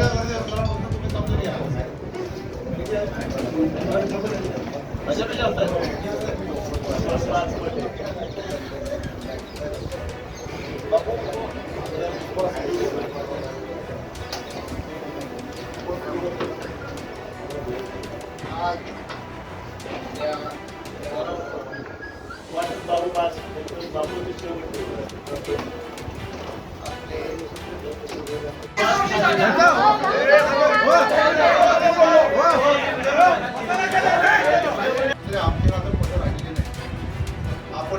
आमचे आता पदं राहिलेली नाही आपण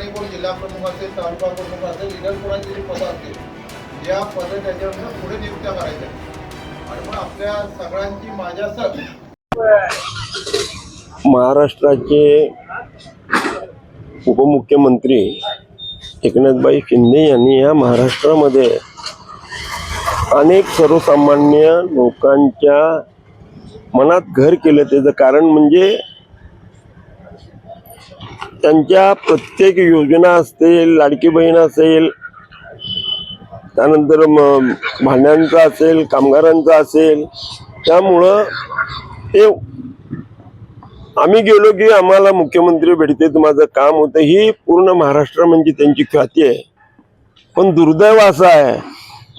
कोण जिल्हा प्रमुख असेल तालुका प्रमुख असेल इतर कोणाची जी पदं असतील या पदं त्याच्यावर पुढे नियुक्त्या करायच्या आणि मग आपल्या सगळ्यांची माझ्या सर महाराष्ट्राचे उपमुख्यमंत्री एकनाथबाई शिंदे यांनी या महाराष्ट्रामध्ये अनेक सर्वसामान्य लोकांच्या मनात घर केलं त्याचं कारण म्हणजे त्यांच्या प्रत्येक योजना असतील लाडकी बहीण असेल त्यानंतर म- भांड्यांचा असेल कामगारांचा असेल त्यामुळं ते आम्ही गेलो की आम्हाला मुख्यमंत्री भेटते माझं काम होतं. ही पूर्ण महाराष्ट्र म्हणजे त्यांची ख्याती आहे. पण दुर्दैव असं आहे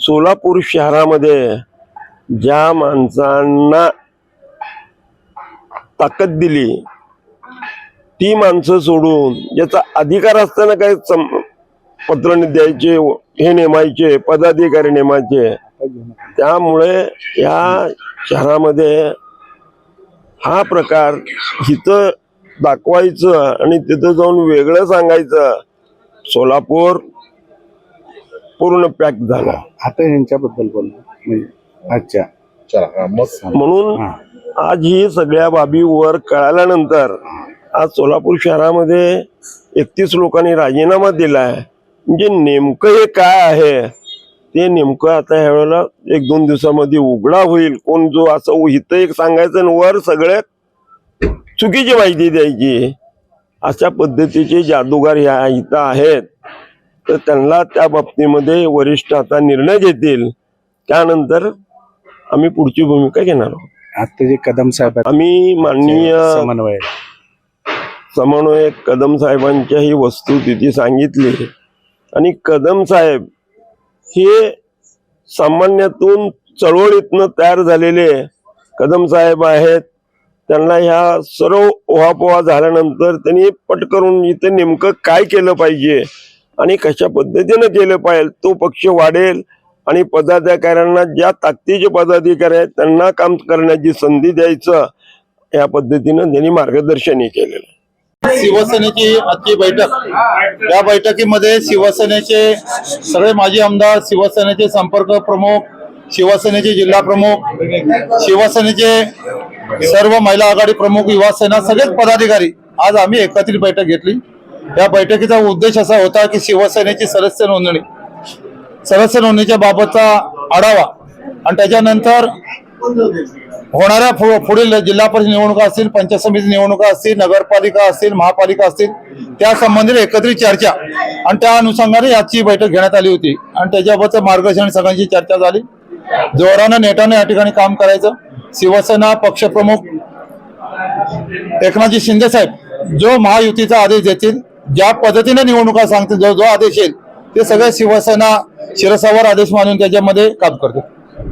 सोलापूर शहरामध्ये ज्या माणसांना ताकद दिली ती माणसं सोडून ज्याचा अधिकार असताना काय सम पत्र द्यायचे हे नेमायचे पदाधिकारी नेमायचे. त्यामुळे या शहरामध्ये हा प्रकार इथं दाखवायचं आणि तिथं जाऊन वेगळं सांगायचं सोलापूर पूर्ण पॅक झाला. आता यांच्याबद्दल बोललो म्हणजे अच्छा म्हणून. आज ही सगळ्या बाबी वर कळाल्यानंतर आज सोलापूर शहरामध्ये एकतीस लोकांनी राजीनामा दिलाय. म्हणजे नेमकं हे काय आहे? ते नेमकं आता ह्या वेळेला एक दोन दिवसामध्ये उघडा होईल. कोण जो असं इथं एक सांगायचं आणि वर सगळ्यात चुकीची माहिती द्यायची. अशा पद्धतीचे जादूगार ह्या इथं आहेत. तर त्यांना त्या बाबतीमध्ये वरिष्ठ आता निर्णय घेतील. त्यानंतर आम्ही पुढची भूमिका घेणार आहोत. आता जे कदम साहेब आम्ही माननीय समन्वय समन्वयक कदम साहेबांच्या ही वस्तुस्थिती सांगितली. आणि कदम साहेब हे सामान्यातून चळवळीतनं तयार झालेले कदम साहेब आहेत. त्यांना ह्या सर्व ओहापोहा झाल्यानंतर त्यांनी पटकरून इथे नेमकं काय केलं पाहिजे? आणि कशा पद्धतीनं केलं पाहिजे तो पक्ष वाढेल आणि पदाधिकाऱ्यांना ज्या ताकदीचे पदाधिकारी आहेत त्यांना काम करण्याची संधी द्यायचं या पद्धतीनं त्यांनी मार्गदर्शनही केलेलं शिवसेनेची आजची बैठक या बैठकीमध्ये शिवसेनेचे सगळे माजी आमदार शिवसेनेचे संपर्क प्रमुख शिवसेनेचे जिल्हा प्रमुख शिवसेनेचे सर्व महिला आघाडी प्रमुख युवा सेना सगळेच पदाधिकारी आज आम्ही एकत्रित बैठक घेतली. या बैठकीचा उद्देश असा होता की शिवसेनेची सदस्य नोंदणी सदस्य नोंदणीच्या बाबतचा आढावा. आणि त्याच्यानंतर होणाऱ्या पु- पुढील जिल्हा परिषद निवडणुका असतील पंचायत समिती निवडणुका असतील नगरपालिका असतील महापालिका असतील त्या संबंधित एकत्रित चर्चा. आणि त्या अनुषंगाने याची बैठक घेण्यात आली होती. आणि त्याच्याबद्दल मार्गदर्शन सगळ्यांची चर्चा झाली. जोरानं नेटानं या ठिकाणी काम करायचं. शिवसेना पक्षप्रमुख एकनाथजी शिंदे साहेब जो महायुतीचा आदेश देतील ज्या पद्धतीने निवडणुका सांगतील जो जो आदेश येईल ते सगळे शिवसेना शिरसावर आदेश मानून त्याच्यामध्ये काम करतील.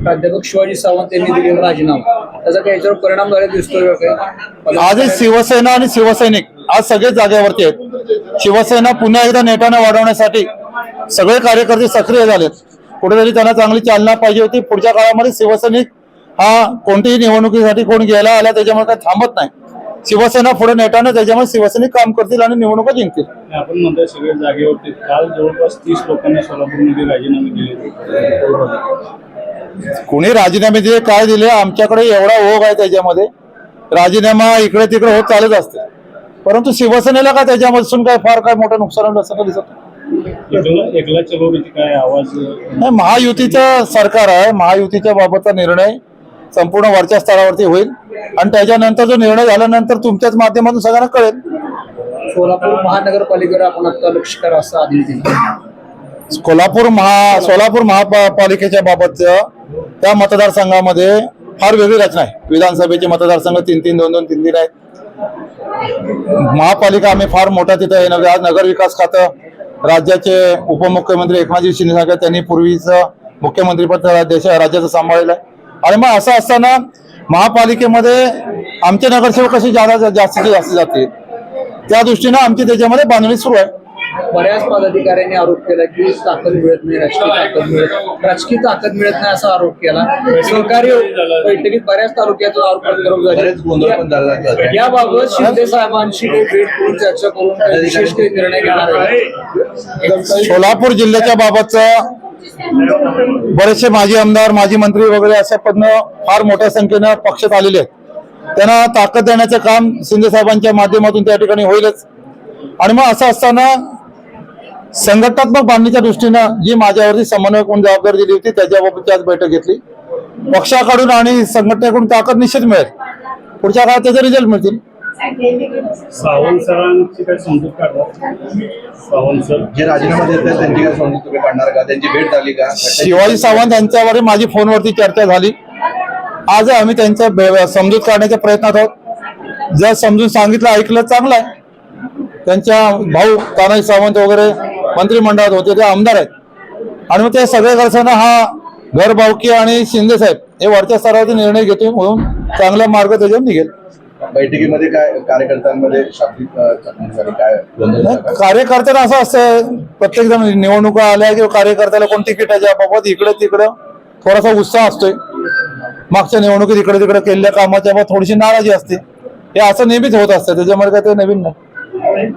प्राध्यापक शिवाजी सावंत यांनी दिलेला राजीनामा. त्याचा काही याच्यावर परिणाम झाला दिसतोय का? आजच शिवसेना आणि शिवसैनिक आज सगळेच जागेवरती आहेत. शिवसेना पुन्हा एकदा नेटानं वाढवण्यासाठी सगळे कार्यकर्ते सक्रिय झालेत. कुठेतरी त्यांना चांगली चालना पाहिजे होती. पुढच्या काळामध्ये शिवसैनिक हा कोणत्याही निवडणुकीसाठी कोण गेला आला त्याच्यामुळे काही थांबत नाही. शिवसेना पुढे नेटानं त्याच्यामुळे शिवसैनिक काम करतील आणि निवडणुका जिंकतील. आपण म्हणतोय सगळे जागेवरती. काल जवळपास तीस लोकांनी सोलापूरमध्ये राजीनामे दिले. कोणी राजीनामे दिले काय दिले आमच्याकडे एवढा ओघ आहे त्याच्यामध्ये. राजीनामा इकडे तिकडे होत चालत असते. परंतु शिवसेनेला काय त्याच्यामधून काय फार काय मोठं नुकसान असं दिसत काय आवाज नाही महायुतीचं सरकार आहे. महायुतीच्या बाबतचा निर्णय संपूर्ण वरच्या स्तरावरती होईल. आणि त्याच्यानंतर जो निर्णय झाल्यानंतर तुमच्याच माध्यमातून सगळ्यांना कळेल. सोलापूर महानगरपालिकेवर आपण आता लक्ष करा असं आदेश दिला. कोल्हापूर महा सोलापूर महापालिकेच्या बाबतचं त्या मतदारसंघामध्ये फार वेगळी रचना आहे. विधानसभेचे मतदारसंघ तीन तीन दोन दोन तीन तीन आहेत. महापालिका आम्ही फार मोठा तिथं नगर आज नगर विकास खातं राज्याचे उपमुख्यमंत्री एकनाथजी शिंदे त्यांनी पूर्वीचं मुख्यमंत्रीपद देश राज्याचं सांभाळलेलं आहे. आणि मग असं असताना महापालिकेमध्ये आमचे नगरसेवक कसे जादा जास्तीत जास्त जातील? त्या दृष्टीनं आमची त्याच्यामध्ये बांधणी सुरू आहे. बऱ्याच पदाधिकाऱ्यांनी आरोप केला की ताकद मिळत नाही राजकीय ताकद मिळत राजकीय ताकद मिळत नाही असा आरोप केला. सहकारी बैठकीत बऱ्याच तालुक्यातून आरोप याबाबत शिंदे साहेबांशी भेट करून चर्चा करून विशेष काही निर्णय घेणार आहे सोलापूर जिल्ह्याच्या बाबतचं बरेचसे माजी आमदार माजी मंत्री वगैरे अशा पदनं फार मोठ्या संख्येनं पक्षात आलेले आहेत. त्यांना ताकद देण्याचं काम शिंदे साहेबांच्या माध्यमातून त्या ठिकाणी होईलच. आणि मग असं असताना संघटनात्मक बांधणीच्या दृष्टीनं जी माझ्यावरती समन्वय कोण जबाबदारी दिली होती त्याच्याबाबत आज बैठक घेतली. पक्षाकडून आणि संघटनेकडून ताकद निश्चित मिळेल. पुढच्या काळात त्याचे रिझल्ट मिळतील. सावंत सरांची काय समजूत सावंत सर. जे राजीनामा देत आहेत त्यांची काय समजूत तुम्ही काढणार का? त्यांची भेट झाली का? शिवाजी सावंत यांच्यावर माझी फोनवरती चर्चा झाली. आज आम्ही त्यांच्या समजूत काढण्याच्या प्रयत्नात आहोत. जर समजून सांगितलं ऐकलं चांगलं आहे. त्यांच्या भाऊ तानाजी सावंत वगैरे मंत्रिमंडळात होते ते आमदार आहेत. आणि मग ते सगळे करताना हा घर भावकी आणि शिंदे साहेब हे वरच्या स्तरावरती निर्णय घेतून म्हणून चांगला मार्ग त्याच्यावर निघेल. बैठकीमध्ये काय कार्यकर्त्यांमध्ये शाब्दिक अ, चकमक झाली काय गोंधळ झाला? का? कार्यकर्त्यांना असं असतं प्रत्येक जण निवडणुका आल्या किंवा कार्यकर्त्याला कोण तिकिटाच्या बाबत इकडे तिकडं थोडासा उत्साह असतोय. मागच्या निवडणुकीत इकडे तिकडे केलेल्या कामाच्या बाबत थोडीशी नाराजी असते. हे असं नेहमीच होत असतं त्याच्यामुळे काय ते नवीन नाही.